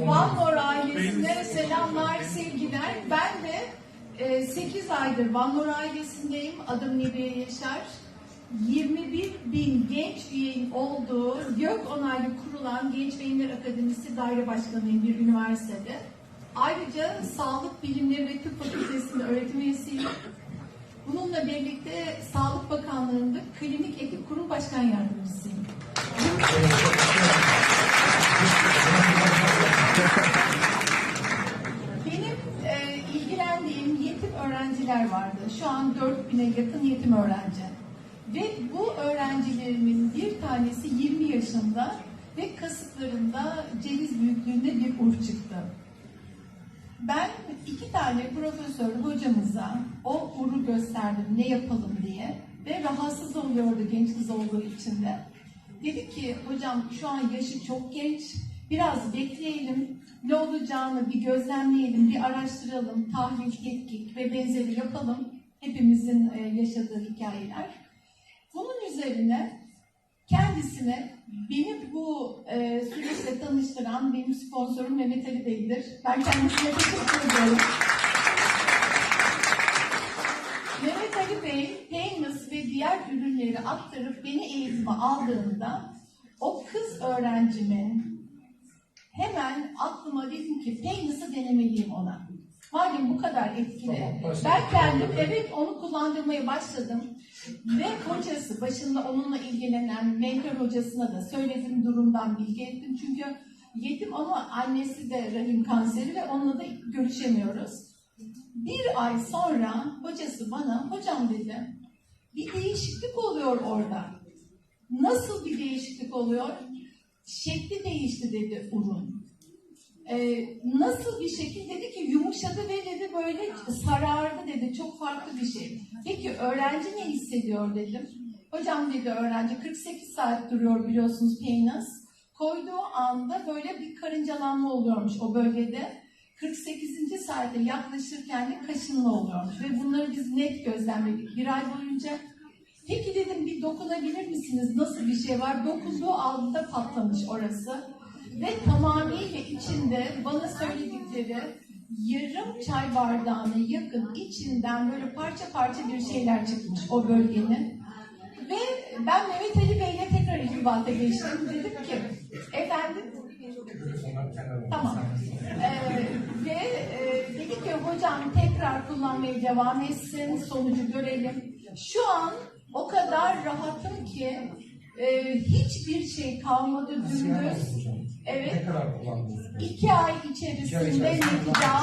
Van Mor ailesine selamlar, sevgiler. Ben de e, 8 aydır Van Mor ailesindeyim. Adım Nebiye Yaşar. 21 bin genç üyenin olduğu gök onaylı kurulan Genç Beyinler Akademisi Daire Başkanıyım bir üniversitede. Ayrıca Sağlık Bilimleri ve Tıp Fakültesi'nde öğretim üyesiyim. Bununla birlikte Sağlık Bakanlığı'nda Klinik Ekip Kurum Başkan Yardımcısıyım. Benim e, ilgilendiğim yetim öğrenciler vardı. Şu an 4000'e yakın yetim öğrenci. Ve bu öğrencilerimin bir tanesi 20 yaşında ve kasıklarında ceviz büyüklüğünde bir ur çıktı. Ben iki tane profesör hocamıza o uru gösterdim ne yapalım diye ve rahatsız oluyordu genç kız olduğu için de. Dedi ki hocam şu an yaşı çok genç biraz bekleyelim ne olacağını bir gözlemleyelim bir araştıralım tahlil tetkik ve benzeri yapalım hepimizin e, yaşadığı hikayeler. Bunun üzerine kendisine beni bu e, süreçle tanıştıran benim sponsorum Mehmet Ali Bey'dir. Ben kendisine teşekkür ediyorum. Mehmet Ali Bey, Payments ve diğer ürünleri aktarıp beni eğitime aldığında o kız öğrencimin hemen aklıma dedim ki Payments'ı denemeliyim ona. Madem bu kadar etkili. Tamam, ben kendim evet onu kullandırmaya başladım. Ve hocası başında onunla ilgilenen mentor hocasına da söyledim durumdan bilgi ettim. Çünkü yetim ama annesi de rahim kanseri ve onunla da görüşemiyoruz. Bir ay sonra hocası bana hocam dedi bir değişiklik oluyor orada. Nasıl bir değişiklik oluyor? Şekli değişti dedi urun. Ee, nasıl bir şekil dedi ki yumuşadı ve dedi böyle sarardı dedi çok farklı bir şey. Peki öğrenci ne hissediyor dedim. Hocam dedi öğrenci 48 saat duruyor biliyorsunuz penis. Koyduğu anda böyle bir karıncalanma oluyormuş o bölgede. 48. saate yaklaşırken de kaşınma oluyormuş ve bunları biz net gözlemledik bir ay boyunca. Peki dedim bir dokunabilir misiniz? Nasıl bir şey var? Dokunduğu anda patlamış orası. Ve tamamıyla içinde bana söyledikleri yarım çay bardağına yakın içinden böyle parça parça bir şeyler çıkmış o bölgenin. Ve ben Mehmet Ali Bey'le tekrar irtibata geçtim. Dedim ki efendim Tamam. Ee, ve e, dedi ki hocam tekrar kullanmaya devam etsin, sonucu görelim. Şu an o kadar rahatım ki e, hiçbir şey kalmadı dümdüz. Evet. Ne kadar kullandınız? İki ay içerisinde İki